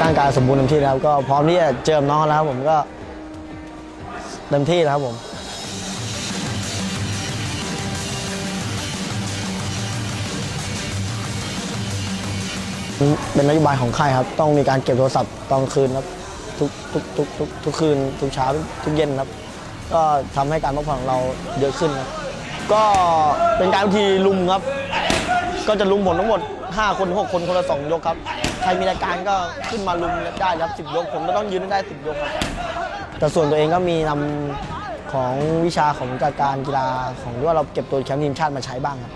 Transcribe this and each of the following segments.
กายสมบูรณ์เต็มที่แล้วก็พร้อมที่จะเจอกับน้องแล้วผมก็เต็มที่แล้วครับผมเป็นนโยบายของค่ายครับ ต้องมีการเก็บโทรศัพท์ตอนคืนครับทุกทุกทุกทุกทุกคืน ทุกเช้าทุกเย็นครับ ก็ทำให้การพักผ่อนของเราเยอะขึ้นครับ ก็เป็นการวิธีลุมครับ ก็จะลุมหมดทั้งหมด 5 คน 6 คนคนละ 2 ยกครับ ใครมีรายการก็ขึ้นมาลุมได้ครับ10ยก ผมก็ต้องยืนได้10ยกครับแต่ส่วนตัวเองก็มีนำของวิชาของจากการกีฬาของที่ว่าเราเก็บตัวแชมป์ทีมชาติมาใช้บ้างครับ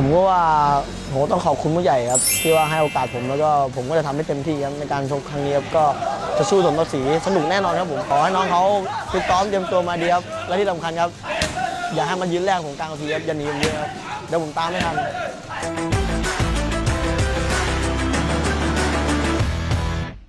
ผมก็ว่าผมต้องขอบคุณผู้ใหญ่ครับที่ว่าให้โอกาสผมแล้วก็ผมก็จะทำให้เต็มที่ครับในการชกครั้งนี้ครับก็จะสู้สมศักดิ์ศรีสนุกแน่นอนครับผมขอให้น้องเขาฟิตซ้อมเตรียมตัวมาดีครับและที่สำคัญครับ อย่าให้มันยืนแรกของกลางทีครับอย่าหนีผมเยอะเดี๋ยวผมตามไม่ทัน